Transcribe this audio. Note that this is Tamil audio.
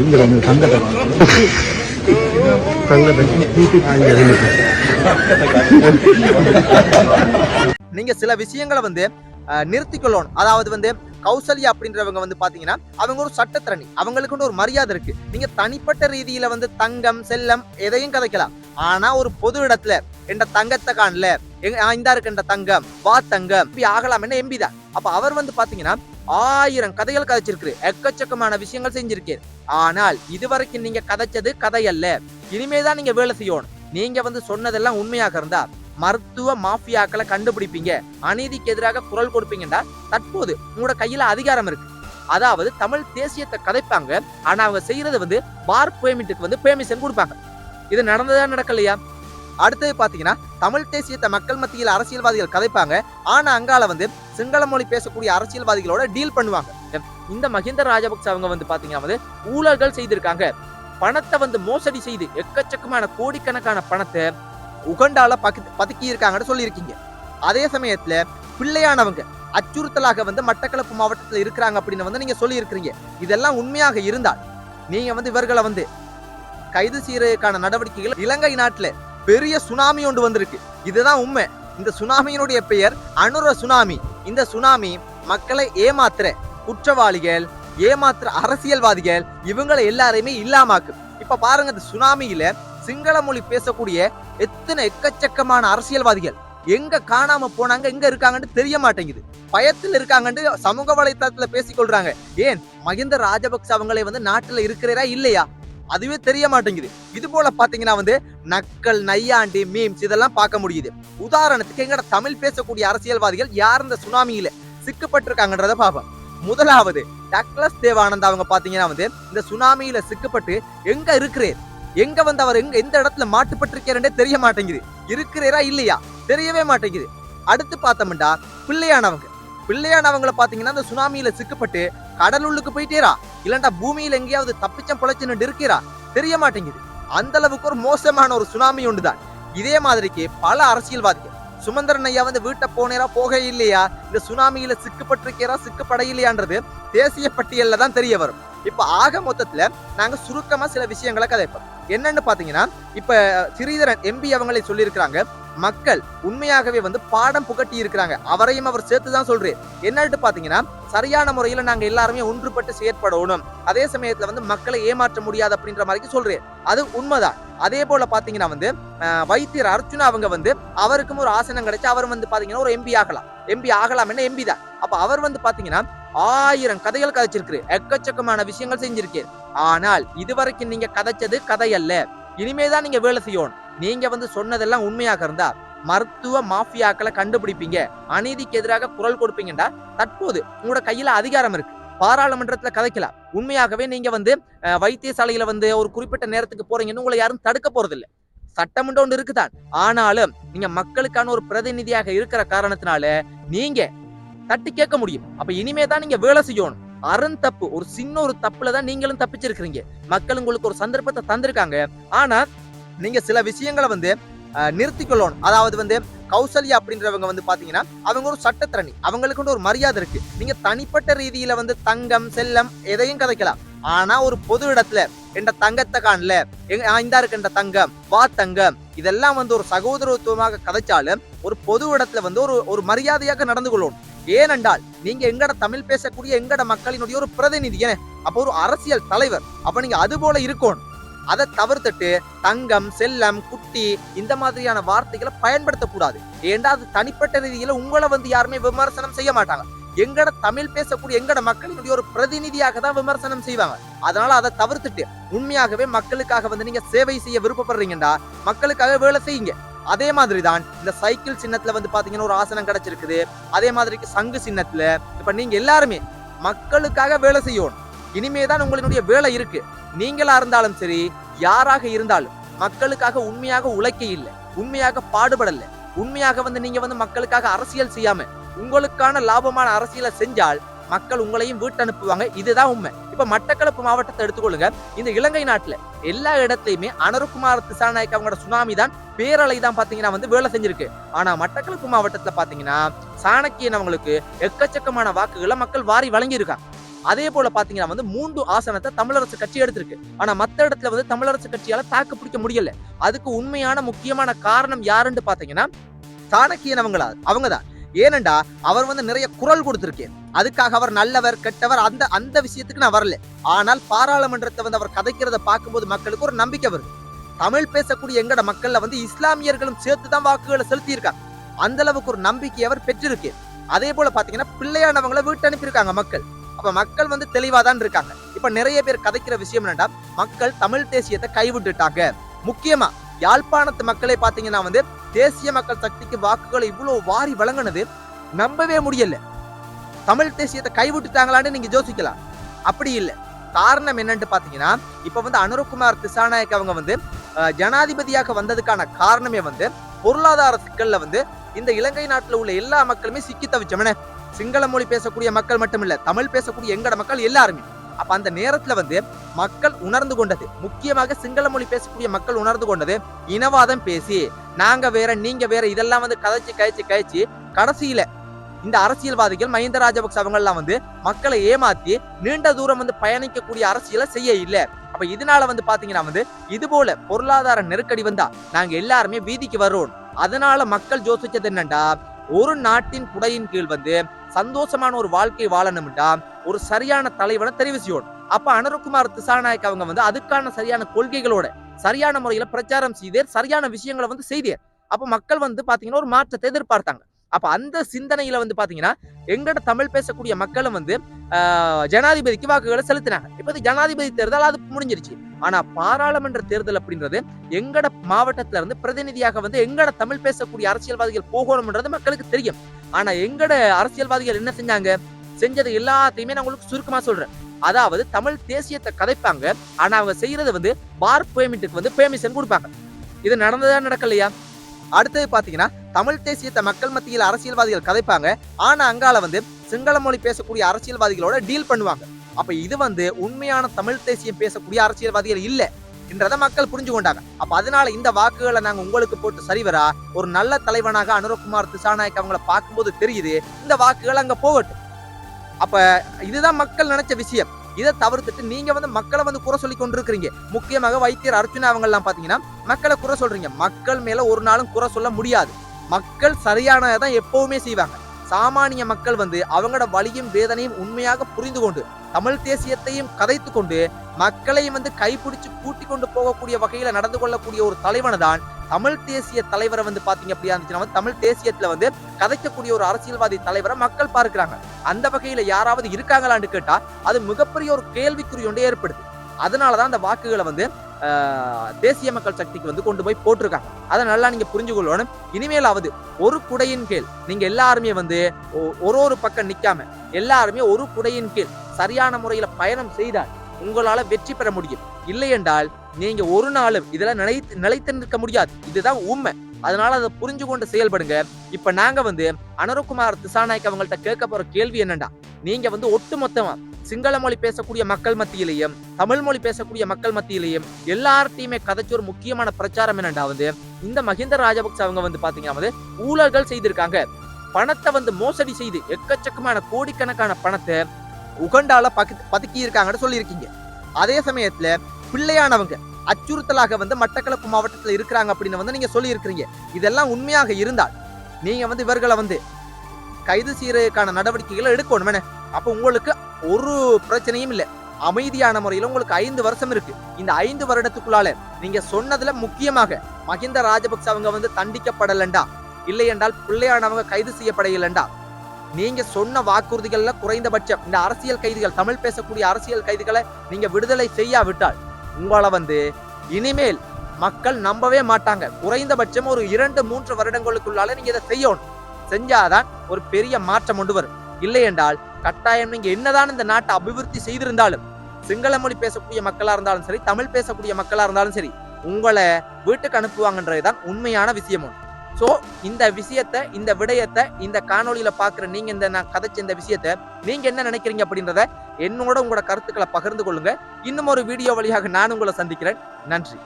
இங்க தங்கத்தை நீங்க சில விஷயங்களை வந்து நிறுத்திக்கொள்ளணும். அதாவது வந்து கௌசல்யா அப்படின்றவங்க வந்து பாத்தீங்கன்னா அவங்க ஒரு சட்டத்திரணி. அவங்களுக்குன்னு ஒரு மரியாதை இருக்கு. நீங்க தனிப்பட்ட ரீதியில வந்து தங்கம் செல்லம் எதையும் கதைக்கலாம். ஆனா ஒரு பொது இடத்துல என்ற தங்கத்தை காணல எங்க ஆ, இந்தா இருக்கு என்ற தங்கம் வா தங்கம் இப்படி ஆகலாம் என்ன எம்பி தான் அப்ப அவர் வந்து பாத்தீங்கன்னா ஆயிரம் கதைகள் கதைச்சிருக்கு எக்கச்சக்கமான விஷயங்கள் செஞ்சிருக்காரு ஆனால் இதுவரைக்கும் நீங்க கதைச்சது கதை அல்ல. இனிமேதான் நீங்க வேலை செய்யணும். நீங்க வந்து சொன்னதெல்லாம் உண்மையாக இருந்தா மருத்துவ மாஃபியாக்களை கண்டுபிடிப்பீங்க. அநீதிக்கு எதிராக குரல் கொடுப்பீங்கடா. தற்போது உங்களோட கையில அதிகாரம் இருக்கு. அதாவது தமிழ் தேசியத்தை கதைப்பாங்க. ஆனா அவங்க செய்யறது வந்து பார் பேமெண்ட்டுக்கு வந்து பேமிஷன் கொடுப்பாங்க. இது நடந்ததா நடக்கலையா? அடுத்தது பாத்தீங்கன்னா தமிழ் தேசியத்தை மக்கள் மத்தியில் அரசியல்வாதிகள் கதைப்பாங்க. ஆனா அங்கால வந்து சிங்கள மொழி பேசக்கூடிய அரசியல்வாதிகளோட டீல் பண்ணுவாங்க. இந்த மஹிந்த ராஜபக்ச அவங்க வந்து பாத்தீங்கன்னா வந்து ஊழல்கள் செய்திருக்காங்க. பணத்தை வந்து மோசடி செய்து எக்கச்சக்கமான கோடிக்கணக்கான பணத்தை உகண்டால பக்கி பதுக்கி இருக்காங்கன்னு சொல்லியிருக்கீங்க. அதே சமயத்துல பிள்ளையானவங்க அச்சுறுத்தலாக வந்து மட்டக்களப்பு மாவட்டத்துல இருக்கிறாங்க அப்படின்னு வந்து நீங்க சொல்லியிருக்கிறீங்க. இதெல்லாம் உண்மையாக இருந்தால் நீங்க வந்து இவர்களை வந்து கைது செய்யறதுக்கான நடவடிக்கைகள் இலங்கை நாட்டுல பெரிய சுனாமி ஒன்று வந்திருக்கு. இதுதான் உண்மை. இந்த சுனாமியினுடைய பெயர் அனுர சுனாமி. இந்த சுனாமி மக்களை ஏமாத்துற குற்றவாளிகள் ஏமாத்துற அரசியல்வாதிகள் இவங்களை எல்லாரையுமே இல்லாமாக்கு இப்ப பாருங்க இந்த சுனாமியில சிங்கள மொழி பேசக்கூடிய எத்தனை எக்கச்சக்கமான அரசியல்வாதிகள். எங்க காணாம போனாங்க எங்க இருக்காங்கன்னு தெரிய மாட்டேங்குது. பயத்தில் இருக்காங்கன்னு சமூக வலைத்தளத்துல பேசிக்கொள்றாங்க. ஏன் மகிந்த ராஜபக்ச அவங்களே வந்து நாட்டுல இருக்கிறா இல்லையா? அதுவே தெரிய மாட்டேங்குது இது போல பாத்தீங்கன்னா வந்து நக்கல் நையாண்டி மீம்ஸ் இதெல்லாம் பார்க்க முடியுது. உதாரணத்துக்கு எங்கட தமிழ் பேசக்கூடிய அரசியல்வாதிகள் யார் இந்த சுனாமியில சிக்கப்பட்டிருக்காங்கன்றத பார்ப்போம் முதலாவது டக்ளஸ் தேவானந்த் அவங்க பாத்தீங்கன்னா வந்து இந்த சுனாமியில சிக்கப்பட்டு எங்க இருக்கிறேன் எங்க வந்து அவர் எங்க எந்த இடத்துல மாட்டுப்பட்டிருக்காருன்றே தெரிய மாட்டேங்குது இருக்கிறேரா இல்லையா? தெரியவே மாட்டேங்குது. அடுத்து பார்த்தோம்டா பிள்ளையானவங்க. பிள்ளையானவங்கள பாத்தீங்கன்னா இந்த சுனாமியில சிக்கப்பட்டு கடலுள்ளுக்கு போயிட்டேரா இல்லண்டா பூமியில எங்கேயாவது தப்பிச்சம் பொழைச்சுன்னு இருக்கிறா? தெரிய மாட்டேங்குது. அந்த அளவுக்கு ஒரு மோசமான ஒரு சுனாமி உண்டுதான். இதே மாதிரிக்கு பல அரசியல்வாதிகள் சுமந்திரன் ஐயா வந்து வீட்டை போனேரா போக இல்லையா? இந்த சுனாமியில சிக்கப்பட்டிருக்கிறா சிக்கப்பட இல்லையான்றது தேசிய பட்டியல்ல தான் தெரிய வரும். இப்ப ஆக மொத்தத்துல நாங்க சுருக்கமா சில விஷயங்களை கதைப்போம். என்னன்னு பாத்தீங்கன்னா இப்ப ஸ்ரீதரன் எம்பி அவங்களே சொல்லியிருக்கிறாங்க மக்கள் உண்மையாகவே வந்து பாடம் புகட்டி இருக்கிறாங்க. அவரையும் அவர் சேர்த்து தான் சொல்றேன். என்னட்டு பாத்தீங்கன்னா சரியான முறையில நாங்க எல்லாருமே ஒன்றுபட்டு செயற்படணும். அதே சமயத்துல வந்து மக்களை ஏமாற்ற முடியாது அப்படின்ற மாதிரி சொல்றேன். அது உண்மைதான். அதே போல பாத்தீங்கன்னா வந்து வைத்தியர் அர்ஜுனா அவங்க வந்து அவருக்கும் ஒரு ஆசனம் கிடைச்சு அவர் வந்து பாத்தீங்கன்னா ஒரு எம்பி ஆகலாம். எம்பி ஆகலாம் என்ன எம்பி தான். அப்ப அவர் வந்து பாத்தீங்கன்னா ஆயிரம் கதைகள் கதைச்சிருக்கு எக்கச்சக்கமான விஷயங்கள் செஞ்சிருக்கு ஆனால் இதுவரைக்கும் நீங்க கதைச்சது கதை அல்ல. இனிமே தான் நீங்க வேலை செய்யணும். நீங்க வந்து சொன்னதெல்லாம் உண்மையாக இருந்தா மருத்துவ மாஃபியாக்களை கண்டுபிடிப்பீங்க. அநீதிக்கு எதிராக குரல் கொடுப்பீங்கடா தற்போது உங்களோட கையில அதிகாரம் இருக்கு. பாராளுமன்றத்துல கதைக்கலாம். உண்மையாகவே நீங்க வந்து வைத்தியசாலையில வந்து ஒரு குறிப்பிட்ட நேரத்துக்கு போறீங்கன்னு உங்களை யாரும் தடுக்க போறதில்லை. சட்டமன்றம் ஒன்று இருக்குதான். ஆனாலும் நீங்க மக்களுக்கான ஒரு பிரதிநிதியாக இருக்கிற காரணத்தினால நீங்க தட்டி கேட்க முடியும். அப்ப இனிமே தான் நீங்க வேலை செய்யணும். அறன் தப்பு. ஒரு சின்ன ஒரு தப்புல தான் நீங்களும் தப்பிச்சிருக்கிறீங்க. மக்கள் உங்களுக்கு ஒரு சந்தர்ப்பத்தை தந்திருக்காங்க. ஆனா நீங்க சில விஷயங்களை வந்து நிறுத்திக்கொள்ளணும். அதாவது வந்து கௌசல்யா அப்படின்றவங்க வந்து பாத்தீங்கன்னா அவங்க ஒரு சட்டத்திறனி அவங்களுக்குன்னு ஒரு மரியாதை இருக்கு. நீங்க தனிப்பட்ட ரீதியில வந்து தங்கம் செல்லம் எதையும் கதைக்கலாம். ஆனா ஒரு பொது இடத்துல என்ற தங்கத்தை காணல இந்தா இருக்கின்ற தங்கம் வா தங்கம் இதெல்லாம் வந்து ஒரு சகோதரத்துவமாக கதைச்சாலும் ஒரு பொது இடத்துல வந்து ஒரு ஒரு மரியாதையாக நடந்து கொள்ளணும். ஏனென்றால் நீங்க எங்கட தமிழ் பேசக்கூடிய எங்கட மக்களினுடைய ஒரு பிரதிநிதி ஏன அப்போ ஒரு அரசியல் தலைவர் அப்ப நீங்க அது போல இருக்கணும். அதை தவிர்த்துட்டு தங்கம் செல்லம் குட்டி இந்த மாதிரியான வார்த்தைகளை பயன்படுத்தக்கூடாது. ஏண்டா அது தனிப்பட்ட ரீதியில உங்களை வந்து யாருமே விமர்சனம் செய்ய மாட்டாங்க. எங்கட தமிழ் பேசக்கூடிய எங்கட மக்களினுடைய ஒரு பிரதிநிதியாக தான் விமர்சனம் செய்வாங்க. அதனால அதை தவிர்த்துட்டு உண்மையாகவே மக்களுக்காக வந்து நீங்க சேவை செய்ய விருப்பப்படுறீங்கடா மக்களுக்காக வேலை செய்யுங்க. அதே மாதிரி தான் இந்த சைக்கிள் சின்னத்துல வந்து பாத்தீங்கன்னா ஒரு ஆசனம் கிடைச்சிருக்குது. அதே மாதிரி சங்கு சின்னத்துல இப்ப நீங்க எல்லாருமே மக்களுக்காக வேலை செய்யணும். இனிமேதான் உங்களுடைய வேலை இருக்கு. நீங்களா இருந்தாலும் சரி யாராக இருந்தாலும் மக்களுக்காக உண்மையாக உழைக்க இல்லை உண்மையாக பாடுபடல உண்மையாக வந்து நீங்க வந்து மக்களுக்காக அரசியல் செய்யாம உங்களுக்கான லாபமான அரசியலை செஞ்சால் மக்கள் உங்களையும் வீட்டு அனுப்புவாங்க இதுதான் உண்மை. இப்ப மட்டக்களப்பு மாவட்டத்தை எடுத்துக்கொள்ளுங்க. இந்த இலங்கை நாட்டுல எல்லா இடத்தையுமே அனருக்குமார் திசாநாயக் அவங்களோட சுனாமி தான் பேரலை தான் பாத்தீங்கன்னா வந்து வேலை செஞ்சிருக்கு. ஆனா மட்டக்களப்பு மாவட்டத்துல பாத்தீங்கன்னா சாணக்கியன் அவங்களுக்கு எக்கச்சக்கமான வாக்குகளை மக்கள் வாரி வழங்கியிருக்காங்க. அதே போல பாத்தீங்கன்னா வந்து மூன்று ஆசனத்தை தமிழரசு கட்சி எடுத்திருக்கு. ஆனா மத்த இடத்துல வந்து தமிழரசு கட்சியால தாக்கு பிடிக்க முடியல. அதுக்கு உண்மையான முக்கியமான காரணம் யாருன்னு பாத்தீங்கன்னா சாணக்கியன் அவங்களா அவங்கதான். ஏனண்டா அவர் வந்து நிறைய குரல் கொடுத்திருக்கேன். அதுக்காக அவர் நல்லவர் கெட்டவர் அந்த அந்த விஷயத்துக்கு நான் வரல. ஆனால் பாராளுமன்றத்தை வந்து அவர் கதைக்கிறத பார்க்கும்போது மக்களுக்கு ஒரு நம்பிக்கை வருது. தமிழ் பேசக்கூடிய எங்கட மக்கள்ல வந்து இஸ்லாமியர்களும் சேர்த்து தான் வாக்குகளை செலுத்தியிருக்காங்க. அந்த அளவுக்கு ஒரு நம்பிக்கை அவர் பெற்றிருக்கேன் அதே போல பாத்தீங்கன்னா பிள்ளையானவங்களை வீட்டு அனுப்பியிருக்காங்க மக்கள். அப்ப மக்கள் வந்து தெளிவா தான் இருக்காங்க. இப்ப நிறைய பேர் கதைக்கிற விஷயம் என்னடா மக்கள் தமிழ் தேசியத்தை கைவிட்டுட்டாங்க. முக்கியமா யாழ்ப்பாணத்து மக்களை பாத்தீங்கன்னா வந்து தேசிய மக்கள் சக்திக்கு வாக்குகளை இவ்வளவு வாரி வழங்கினது நம்பவே முடியல. தமிழ் தேசியத்தை கைவிட்டுட்டாங்களான்னு நீங்க யோசிக்கலாம். அப்படி இல்லை. காரணம் என்னன்னு பாத்தீங்கன்னா இப்ப வந்து அனுரகுமார் திசாநாயக் அவங்க வந்து ஜனாதிபதியாக வந்ததுக்கான காரணமே வந்து பொருளாதார சிக்கல்ல வந்து இந்த இலங்கை நாட்டில் உள்ள எல்லா மக்களுமே சிக்கி தவிச்சோம்னே சிங்கள மொழி பேசக்கூடிய மக்கள் மட்டும் இல்ல தமிழ் பேசக்கூடிய எங்கட மக்கள் எல்லாருமே. அப்ப அந்த நேரத்துல வந்து மக்கள் உணர்ந்து கொண்டது. முக்கியமாக சிங்கள மொழி பேசக்கூடிய மக்கள் உணர்ந்து கொண்டது இனவாதம் பேசி நாங்க வேற நீங்க வேற இதெல்லாம் வந்து கதைச்சு கழிச்சு கழிச்சு கடைசியில இந்த அரசியல்வாதிகள் மஹிந்த ராஜபக்ச அவங்க எல்லாம் வந்து மக்களை ஏமாத்தி நீண்ட தூரம் வந்து பயணிக்கக்கூடிய அரசியலை செய்ய இல்லை. அப்ப இதனால வந்து பாத்தீங்கன்னா வந்து இது போல பொருளாதார நெருக்கடி வந்தா நாங்க எல்லாருமே வீதிக்கு வரோம் அதனால மக்கள் யோசிச்சது என்னண்டா? ஒரு நாட்டின் குடையின் கீழ் வந்து சந்தோஷமான ஒரு வாழ்க்கை வாழணும்டா. ஒரு சரியான தலைவனை தெரிவு செய்யணும். அப்ப அனருக்குமார் திசாநாயக் அவங்க வந்து அதுக்கான சரியான கொள்கைகளோட சரியான முறையில பிரச்சாரம் செய்தேர் சரியான விஷயங்களை வந்து செய்தேர் அப்ப மக்கள் வந்து பாத்தீங்கன்னா ஒரு மாற்றத்தை எதிர்பார்த்தாங்க. அப்ப அந்த சிந்தனையில வந்து பாத்தீங்கன்னா எங்கட தமிழ் பேசக்கூடிய மக்களும் வந்து ஆஹ், ஜனாதிபதிக்கு வாக்குகளை செலுத்தினாங்க. இப்ப ஜனாதிபதி தேர்தல் அது முடிஞ்சிருச்சு. ஆனா பாராளுமன்ற தேர்தல் அப்படின்றது எங்கட மாவட்டத்துல இருந்து பிரதிநிதியாக வந்து எங்கட தமிழ் பேசக்கூடிய அரசியல்வாதிகள் போகணும்ன்றது மக்களுக்கு தெரியும். ஆனா எங்கட அரசியல்வாதிகள் என்ன செஞ்சாங்க? செஞ்சது எல்லாத்தையுமே நான் உங்களுக்கு சுருக்கமா சொல்றேன். அதாவது தமிழ் தேசியத்தை கதைப்பாங்க. ஆனா அவங்க செய்யறது வந்து பார் பேமெண்ட்டுக்கு வந்து பேமிஷன் கொடுப்பாங்க. இது நடந்ததா நடக்கலையா? அடுத்தது பாத்தீங்கன்னா தமிழ் தேசியத்தை மக்கள் மத்தியில் அரசியல்வாதிகள் கதைப்பாங்க. ஆனா அங்கால வந்து சிங்கள மொழி பேசக்கூடிய அரசியல்வாதிகளோட டீல் பண்ணுவாங்க. அப்ப இது வந்து உண்மையான தமிழ் தேசியம் பேசக்கூடிய அரசியல்வாதிகள் இல்லை. என்றதை மக்கள் புரிஞ்சு கொண்டாங்க. அப்ப அதனால இந்த வாக்குகளை நாங்க உங்களுக்கு போட்டு சரிவரா ஒரு நல்ல தலைவனாக அனுரகுமார் திசாநாயக் அவங்கள பார்க்கும்போது தெரியுது இந்த வாக்குகள் அங்க போகட்டும். அப்ப இதுதான் மக்கள் நினைச்ச விஷயம். இதை தவிர்த்துட்டு நீங்க வந்து மக்களை வந்து குறை சொல்லி கொண்டிருக்கிறீங்க. முக்கியமாக வைத்தியர் அர்ச்சுனா அவங்க எல்லாம் பாத்தீங்கன்னா மக்களை குறை சொல்றீங்க. மக்கள் மேல ஒரு நாளும் குறை சொல்ல முடியாது. மக்கள் சரியானதான் எப்பவுமே செய்வாங்க. சாமானிய மக்கள் வந்து அவங்களோட வலியும் வேதனையும் உண்மையாக புரிந்து கொண்டு தமிழ் தேசியத்தையும் கதைத்து கொண்டு மக்களையும் வந்து கைப்பிடிச்சு கூட்டி கொண்டு போகக்கூடிய வகையில நடந்து கொள்ளக்கூடிய ஒரு தலைவனை தான் தமிழ் தேசிய தலைவரை வந்து பாத்தீங்க அப்படியா இருந்துச்சுன்னா தமிழ் தேசியத்துல வந்து கதைக்கக்கூடிய ஒரு அரசியல்வாதி தலைவரை மக்கள் பார்க்கிறாங்க. அந்த வகையில யாராவது இருக்காங்களான்னு கேட்டா அது மிகப்பெரிய ஒரு கேள்விக்குறி ஒன்று ஏற்படுது. அதனாலதான் அந்த வாக்குகளை வந்து தேசிய மக்கள் சக்திக்கு வந்து கொண்டு போய் போட்டிருக்காங்க. அதை நல்லா நீங்க புரிஞ்சு கொள்ளணும் இனிமேலாவது ஒரு குடையின் கீழ் நீங்க எல்லாருமே வந்து ஒ- ஒரு ஒரு பக்கம் நிக்காம எல்லாருமே ஒரு குடையின் கீழ் சரியான முறையில பயணம் செய்தால் உங்களால வெற்றி பெற முடியும். இல்லை என்றால் நீங்க ஒரு நாளும் இதுல நிலைத்து நிலைத்து நிற்க முடியாது. இதுதான் உண்மை. அதனால அதை புரிஞ்சு கொண்டு செயல்படுங்க. இப்ப நாங்க வந்து அனுரகுமார் திசாநாயக் அவங்கள்ட்ட கேட்க போற கேள்வி என்னண்டா நீங்க வந்து ஒட்டுமொத்தமா சிங்கள மொழி பேசக்கூடிய மக்கள் மத்தியிலையும் தமிழ் மொழி பேசக்கூடிய மக்கள் மத்தியிலையும் எல்லார்ட்டையுமே கதைச்ச ஒரு முக்கியமான பிரச்சாரம் என்னண்டா வந்து இந்த மஹிந்த ராஜபக்ச அவங்க வந்து பாத்தீங்கன்னா வந்து ஊழல்கள் செய்திருக்காங்க. பணத்தை வந்து மோசடி செய்து எக்கச்சக்கமான கோடிக்கணக்கான பணத்தை உகண்டால பக்கு பதுக்கி இருக்காங்கன்னு சொல்லியிருக்கீங்க. அதே சமயத்துல பிள்ளையானவங்க அச்சுறுத்தலாக வந்து மட்டக்களப்பு மாவட்டத்துல இருக்கிறாங்க அப்படின்னு வந்து நீங்க சொல்லியிருக்கிறீங்க. இதெல்லாம் உண்மையாக இருந்தால் நீங்க வந்து இவர்களை வந்து கைது செய்யறதுக்கான நடவடிக்கைகளை எடுக்கணும் அப்போ அப்ப உங்களுக்கு ஒரு பிரச்சனையும் இல்லை. அமைதியான முறையில் உங்களுக்கு ஐந்து வருஷம் இருக்கு. இந்த ஐந்து வருடத்துக்குள்ளால நீங்க சொன்னதுல முக்கியமாக மஹிந்த ராஜபக்ச அவங்க வந்து தண்டிக்கப்படலண்டா? இல்லை என்றால் பிள்ளையானவங்க கைது செய்யப்படையலண்டா நீங்க சொன்ன வாக்குறுதிகள்ல குறைந்தபட்சம் இந்த அரசியல் கைதிகள் தமிழ் பேசக்கூடிய அரசியல் கைதிகளை நீங்க விடுதலை செய்யாவிட்டால் உங்களை வந்து இனிமேல் மக்கள் நம்பவே மாட்டாங்க. குறைந்தபட்சம் ஒரு இரண்டு மூன்று வருடங்களுக்குள்ளால நீங்க இதை செய்யணும். செஞ்சாதான் ஒரு பெரிய மாற்றம் கொண்டு வரும். இல்லை என்றால் கட்டாயம் நீங்க என்னதான் இந்த நாட்டை அபிவிருத்தி செய்திருந்தாலும் சிங்கள மொழி பேசக்கூடிய மக்களா இருந்தாலும் சரி தமிழ் பேசக்கூடிய மக்களா இருந்தாலும் சரி உங்களை வீட்டுக்கு அனுப்புவாங்கன்றதுதான் உண்மையான விஷயம் ஸோ இந்த விஷயத்த இந்த விடயத்தை இந்த காணொளியில பாக்குற நீங்க இந்த நான் கதைச்ச இந்த விஷயத்த நீங்க என்ன நினைக்கிறீங்க அப்படின்றத என்னோட உங்களோட கருத்துக்களை பகிர்ந்து கொள்ளுங்க. இன்னும் ஒரு வீடியோ வழியாக நான் உங்களை சந்திக்கிறேன். நன்றி.